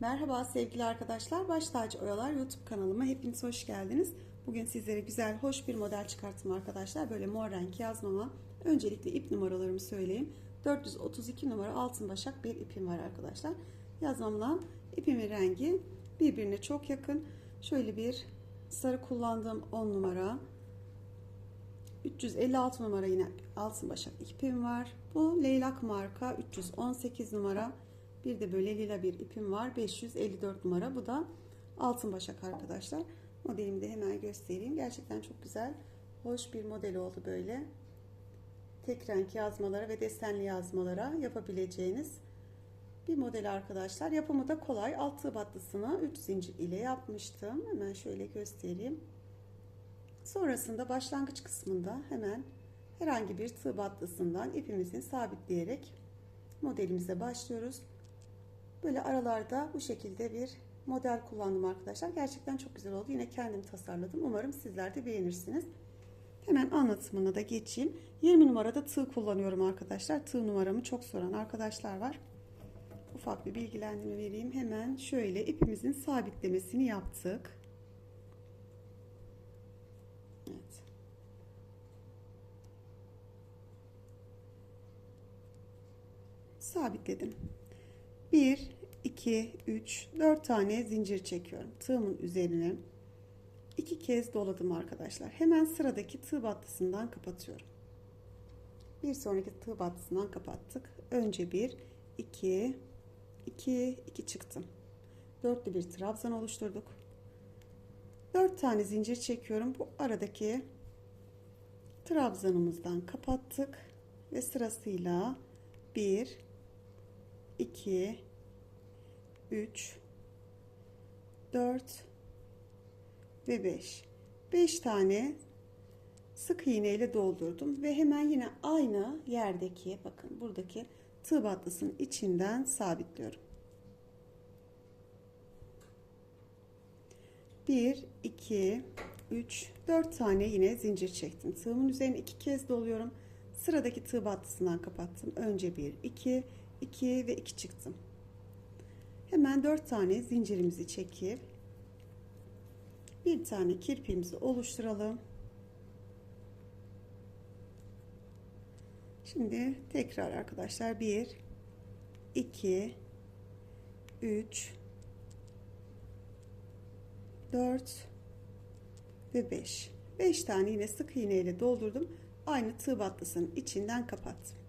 Merhaba sevgili arkadaşlar. Baş tacı oyalar YouTube kanalıma hepiniz hoş geldiniz. Bugün sizlere güzel, hoş bir model çıkarttım arkadaşlar. Böyle mor renk yazmama. Öncelikle ip numaralarımı söyleyeyim. 432 numara altın başak bir ipim var arkadaşlar. Yazmamla ipimin rengi birbirine çok yakın. Şöyle bir sarı kullandığım 10 numara. 356 numara yine altın başak ipim var. Bu leylak marka 318 numara. Bir de böyle lila bir ipim var. 554 numara. Bu da altın başak arkadaşlar. Modelimi de hemen göstereyim. Gerçekten çok güzel. Hoş bir model oldu böyle. Tek renk yazmalara ve desenli yazmalara yapabileceğiniz bir model arkadaşlar. Yapımı da kolay. Alt tığ battısını 3 zincir ile yapmıştım. Hemen şöyle göstereyim. Sonrasında başlangıç kısmında hemen herhangi bir tığ battısından ipimizin sabitleyerek modelimize başlıyoruz. Böyle aralarda bu şekilde bir model kullandım arkadaşlar. Gerçekten çok güzel oldu. Yine kendim tasarladım. Umarım sizler de beğenirsiniz. Hemen anlatımına da geçeyim. 20 numarada tığ kullanıyorum arkadaşlar. Tığ numaramı çok soran arkadaşlar var. Ufak bir bilgilendirme vereyim. Hemen şöyle ipimizin sabitlemesini yaptık. Evet. Sabitledim. 1, 2, 3, 4 tane zincir çekiyorum. Tığımın üzerine iki kez doladım arkadaşlar. Hemen sıradaki tığ battısından kapatıyorum. Bir sonraki tığ battısından kapattık. Önce 1, 2, 2, 2 çıktım. Dörtlü bir trabzan oluşturduk. 4 tane zincir çekiyorum. Bu aradaki trabzanımızdan kapattık ve sırasıyla 1 2 3 4 ve 5 5 tane sık iğne ile doldurdum ve hemen yine aynı yerdeki bakın buradaki tığ battısının içinden sabitliyorum. 1 2 3 4 tane yine zincir çektim. Tığımın üzerine iki kez doluyorum. Sıradaki tığ battısından kapattım. Önce 1 2 2 ve 2 çıktım. Hemen 4 tane zincirimizi çekip bir tane kirpiğimizi oluşturalım. Şimdi tekrar arkadaşlar 1 2 3 4 ve 5 5 tane yine sık iğne ile doldurdum. Aynı tığ battısının içinden kapattım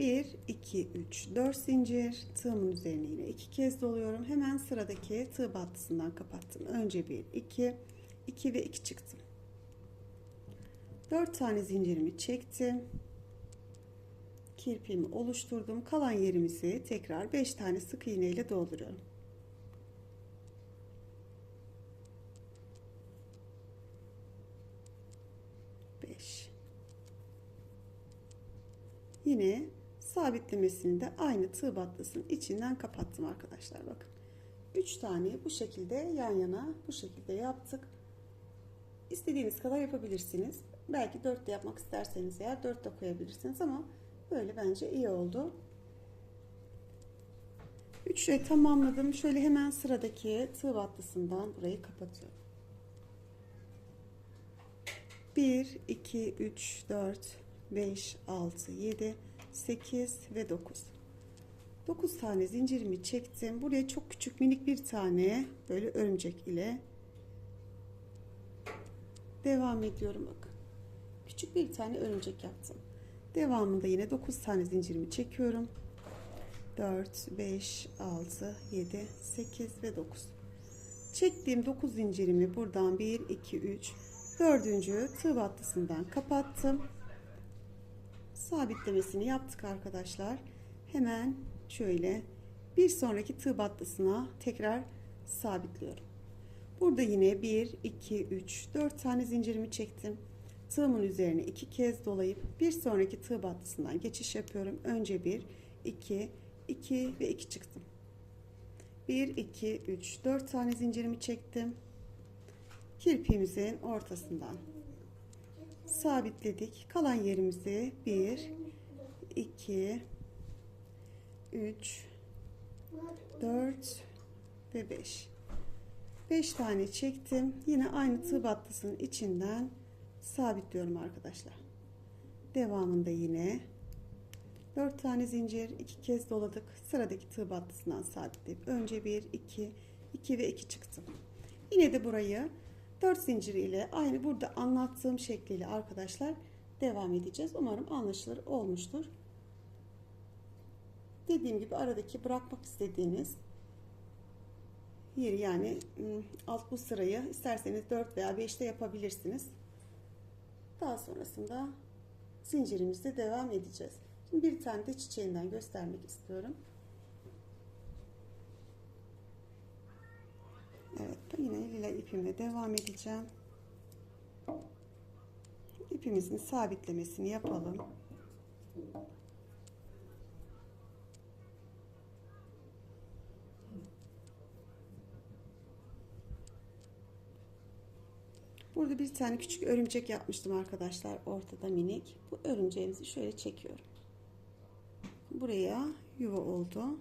1 2 3 4 zincir. Tığımın üzerine yine iki kez doluyorum. Hemen sıradaki tığ battısından kapattım. Önce 1 2 2 ve 2 çıktım. 4 tane zincirimi çektim. Kirpiğimi oluşturdum. Kalan yerimizi tekrar 5 tane sık iğne ile dolduruyorum. 5 yine sabitlemesini de aynı tığ battısının içinden kapattım arkadaşlar bakın. 3 tane bu şekilde yan yana bu şekilde yaptık. İstediğiniz kadar yapabilirsiniz. Belki 4 de yapmak isterseniz eğer 4 de koyabilirsiniz ama böyle bence iyi oldu. 3 şey tamamladım. Şöyle hemen sıradaki tığ battısından burayı kapatıyorum. 1 2 3 4 5 6 7 8 ve 9 9 tane zincirimi çektim. Buraya çok küçük minik bir tane böyle örümcek ile devam ediyorum bakın. Küçük bir tane örümcek yaptım. Devamında yine 9 tane zincirimi çekiyorum. 4 5 6 7 8 ve 9 çektiğim 9 zincirimi buradan 1 2 3 dördüncü tığ battısından kapattım sabitlemesini yaptık arkadaşlar. Hemen şöyle bir sonraki tığ battısına tekrar sabitliyorum. Burada yine 1 2 3 4 tane zincirimi çektim. Tığımın üzerine iki kez dolayıp bir sonraki tığ battısından geçiş yapıyorum. Önce 1 2 2 ve 2 çıktım. 1 2 3 4 tane zincirimi çektim. Kirpiğimizin ortasından sabitledik. Kalan yerimizi 1 2 3 4 ve 5. 5 tane çektim. Yine aynı tığ battısının içinden sabitliyorum arkadaşlar. Devamında yine 4 tane zincir, 2 kez doladık. Sıradaki tığ battısından sabitleyip önce 1, 2, 2 ve 2 çıktım. Yine de burayı 4 zincir ile aynı burada anlattığım şekliyle arkadaşlar devam edeceğiz. Umarım anlaşılır olmuştur. Dediğim gibi aradaki bırakmak istediğiniz yeri yani ım, alt bu sırayı isterseniz 4 veya 5'te yapabilirsiniz. Daha sonrasında zincirimizde devam edeceğiz. Şimdi bir tane de çiçeğinden göstermek istiyorum. Evet yine lila ipimle devam edeceğim. İpimizin sabitlemesini yapalım. Burada bir tane küçük örümcek yapmıştım arkadaşlar ortada minik. Bu örümceğimizi şöyle çekiyorum. Buraya yuva oldu.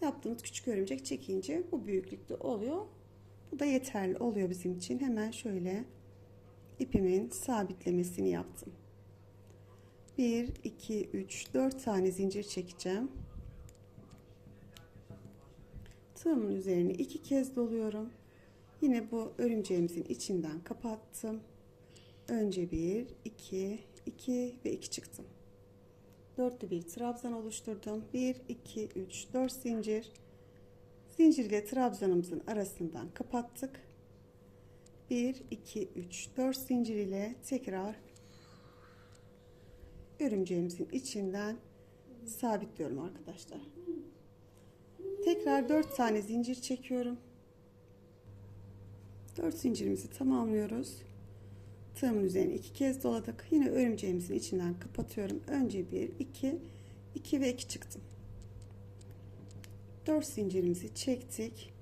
Yaptığımız küçük örümcek çekince bu büyüklükte oluyor. Bu da yeterli oluyor bizim için. Hemen şöyle ipimin sabitlemesini yaptım. 1, 2, 3, 4 tane zincir çekeceğim. Tığımın üzerine iki kez doluyorum. Yine bu örümceğimizin içinden kapattım. Önce 1, 2, 2 ve 2 çıktım. Dörtlü bir trabzan oluşturdum. 1, 2, 3, 4 zincir. Zincir ile trabzanımızın arasından kapattık. 1, 2, 3, 4 zincir ile tekrar örümceğimizin içinden sabitliyorum arkadaşlar. Tekrar 4 tane zincir çekiyorum. 4 zincirimizi tamamlıyoruz. Tığımın üzerine iki kez doladık. Yine örümceğimizin içinden kapatıyorum. Önce 1, 2, 2 ve 2 çıktım. 4 zincirimizi çektik.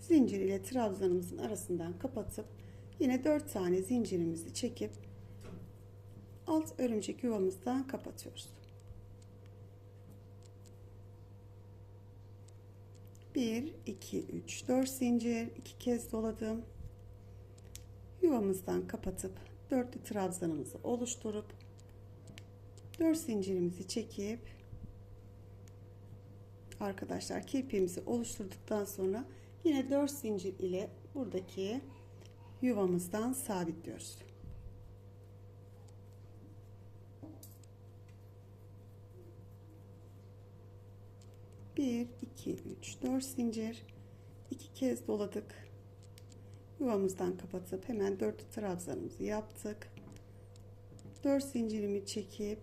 Zincir ile trabzanımızın arasından kapatıp yine 4 tane zincirimizi çekip alt örümcek yuvamızdan kapatıyoruz. 1, 2, 3, 4 zincir, 2 kez doladım yuvamızdan kapatıp dörtlü trabzanımızı oluşturup 4 zincirimizi çekip arkadaşlar kirpiğimizi oluşturduktan sonra yine 4 zincir ile buradaki yuvamızdan sabitliyoruz. Bir, iki, üç, dört zincir, iki kez doladık yuvamızdan kapatıp hemen dört trabzanımızı yaptık. 4 zincirimi çekip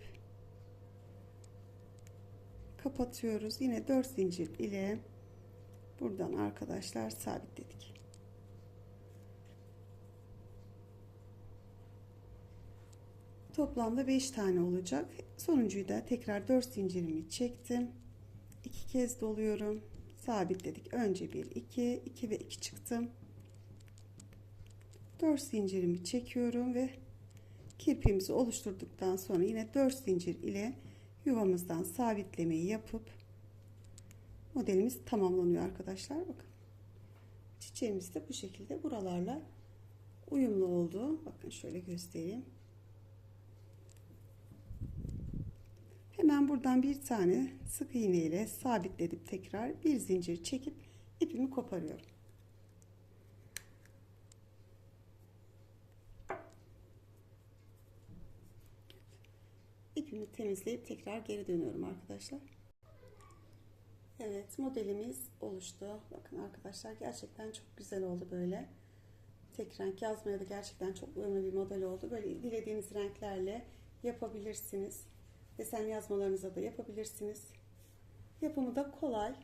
kapatıyoruz. Yine 4 zincir ile buradan arkadaşlar sabitledik. Toplamda 5 tane olacak. Sonuncuyu da tekrar 4 zincirimi çektim. 2 kez doluyorum. Sabitledik. Önce 1 2 2 ve 2 çıktım. 4 zincirimi çekiyorum ve kirpiğimizi oluşturduktan sonra yine 4 zincir ile yuvamızdan sabitlemeyi yapıp modelimiz tamamlanıyor arkadaşlar. Bakın. Çiçeğimiz de bu şekilde buralarla uyumlu oldu. Bakın şöyle göstereyim. Hemen buradan bir tane sık iğne ile sabitledim tekrar bir zincir çekip ipimi koparıyorum. İpimi temizleyip tekrar geri dönüyorum arkadaşlar. Evet modelimiz oluştu. Bakın arkadaşlar gerçekten çok güzel oldu böyle. Tek renk yazmaya da gerçekten çok uyumlu bir model oldu. Böyle dilediğiniz renklerle yapabilirsiniz. Desen yazmalarınıza da yapabilirsiniz. Yapımı da kolay.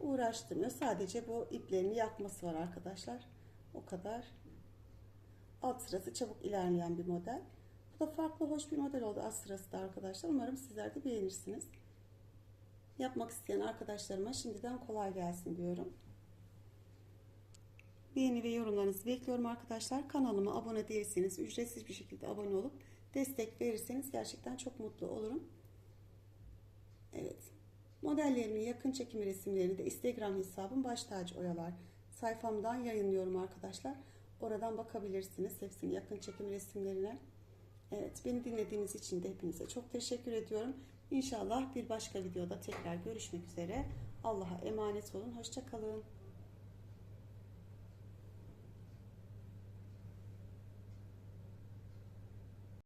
Uğraştırmıyor. Sadece bu iplerini yakması var arkadaşlar. O kadar. Alt sırası çabuk ilerleyen bir model. Bu da farklı hoş bir model oldu az sırası da arkadaşlar. Umarım sizler de beğenirsiniz. Yapmak isteyen arkadaşlarıma şimdiden kolay gelsin diyorum. Beğeni ve yorumlarınızı bekliyorum arkadaşlar. Kanalıma abone değilseniz ücretsiz bir şekilde abone olup destek verirseniz gerçekten çok mutlu olurum. Evet. Modellerimin yakın çekim resimlerini de Instagram hesabım Baş Tacı Oyalar sayfamdan yayınlıyorum arkadaşlar. Oradan bakabilirsiniz hepsini yakın çekim resimlerine. Evet beni dinlediğiniz için de hepinize çok teşekkür ediyorum. İnşallah bir başka videoda tekrar görüşmek üzere. Allah'a emanet olun. Hoşçakalın.